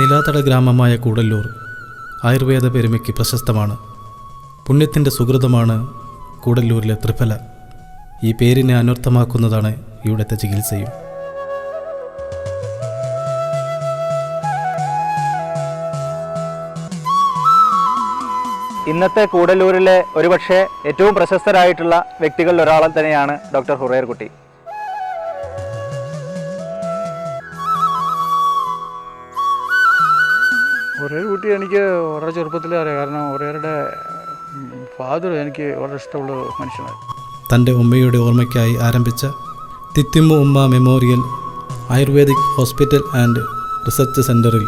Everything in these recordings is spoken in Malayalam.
ശിലാതട ഗ്രാമമായ കൂടല്ലൂർ ആയുർവേദ പെരുമയ്ക്ക് പ്രശസ്തമാണ്. പുണ്യത്തിന്റെ സുഹൃതമാണ് കൂടല്ലൂരിലെ ത്രിഫല. ഈ പേരിനെ അനർത്ഥമാക്കുന്നതാണ് ഇവിടുത്തെ ചികിത്സയും. ഇന്നത്തെ കൂടല്ലൂരിലെ ഒരുപക്ഷെ ഏറ്റവും പ്രശസ്തരായിട്ടുള്ള വ്യക്തികളിൽ ഒരാളെ തന്നെയാണ് ഡോക്ടർ ഹുറേർ ഒരേ കുട്ടി എനിക്ക് വളരെ ചെറുപ്പത്തിലേ അറിയാം കാരണം ഒരേരുടെ ഫാദർ എനിക്ക് വളരെ ഇഷ്ടമുള്ള ഒരു മനുഷ്യനായിരുന്നു തൻ്റെ ഉമ്മയുടെ ഓർമ്മയ്ക്കായി ആരംഭിച്ച Thithimmu Umma memorial ayurvedic hospital and research സെൻ്ററിൽ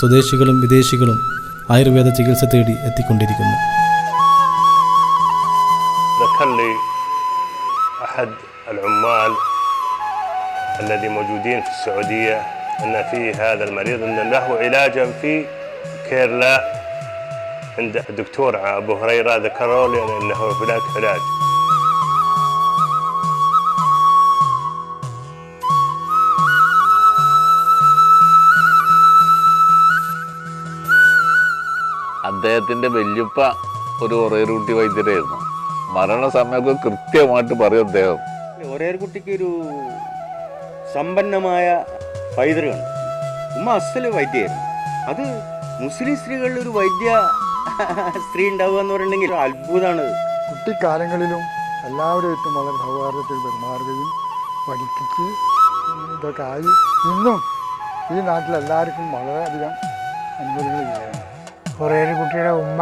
സ്വദേശികളും വിദേശികളും ആയുർവേദ ചികിത്സ തേടി എത്തിക്കൊണ്ടിരിക്കുന്നു ذكر لي أحد العمال الذي موجودين في السعودية أن في هذا المريض أن له علاجا في كيرلا عند الدكتور أبو هريرة ذكروا لي أنه هناك علاج അദ്ദേഹത്തിൻ്റെ വല്യപ്പ ഒരു ഒറേറൂട്ടി വൈദ്യരായിരുന്നു മരണസമയമൊക്കെ കൃത്യമായിട്ട് പറയും അദ്ദേഹം ഒരേ കുട്ടിക്ക് ഒരു സമ്പന്നമായ പൈതൃകമാണ് ഉമ്മ അസല് വൈദ്യമായിരുന്നു അത് മുസ്ലിം സ്ത്രീകളിൽ ഒരു വൈദ്യ സ്ത്രീ ഉണ്ടാവുക എന്ന് പറഞ്ഞിട്ടുണ്ടെങ്കിൽ അത്ഭുതമാണ് കുട്ടിക്കാലങ്ങളിലും എല്ലാവരുമായിട്ടും വളരെ സൗഹാർദ്ദത്തിൽ പെരുമാറുകയും പഠിപ്പിച്ച് ഇതൊക്കെ ആയി. ഇന്നും ഈ നാട്ടിലെല്ലാവർക്കും വളരെയധികം അനുഭവങ്ങൾ ചെയ്യുകയാണ് കുറേയൊരു കുട്ടിയുടെ ഉമ്മ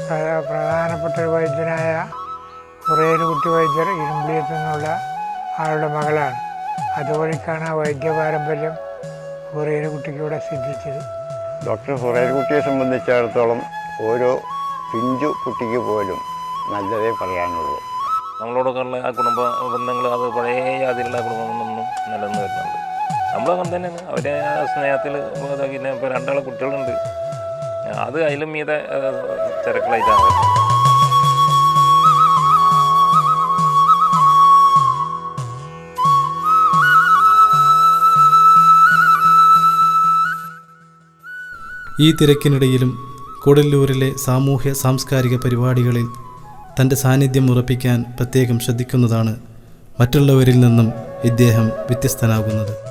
പ്ര- പ്രധാനപ്പെട്ട ഒരു വൈദ്യനായ കുറേയൊരു കുട്ടി വൈദ്യർ ഇരുമ്പിളിയത്തു നിന്നുള്ള ആളുടെ മകളാണ്. അതുവഴിക്കാണ് ആ വൈദ്യ പാരമ്പര്യം കുറേയൊരു കുട്ടിക്കൂടെ സിദ്ധിച്ചത്. ഡോക്ടർ കുട്ടിയെ സംബന്ധിച്ചിടത്തോളം ഓരോ പിഞ്ചു കുട്ടിക്ക് പോലും നല്ലതേ പറയാനുള്ളൂ. നമ്മളോടൊക്കെയുള്ള ആ കുടുംബ ബന്ധങ്ങൾ അത് പഴയ ജാതിയിലുള്ള കുടുംബങ്ങളൊന്നും നിലനിന്ന് വരുന്നുണ്ട്. നമ്മളൊക്കെ തന്നെ അവരെ സ്നേഹത്തിൽ പിന്നെ ഇപ്പോൾ രണ്ടാളെ കുട്ടികളുണ്ട്. അത് അതിലും മീതെ തിരക്കളായിട്ടാണ് ഈ തിരക്കിനിടയിലും കൂടല്ലൂരിലെ സാമൂഹ്യ സാംസ്കാരിക പരിപാടികളിൽ തന്റെ സാന്നിധ്യം ഉറപ്പിക്കാൻ പ്രത്യേകം ശ്രദ്ധിക്കുന്നതാണ് മറ്റുള്ളവരിൽ നിന്നും ഇദ്ദേഹം വ്യത്യസ്തനാകുന്നത്.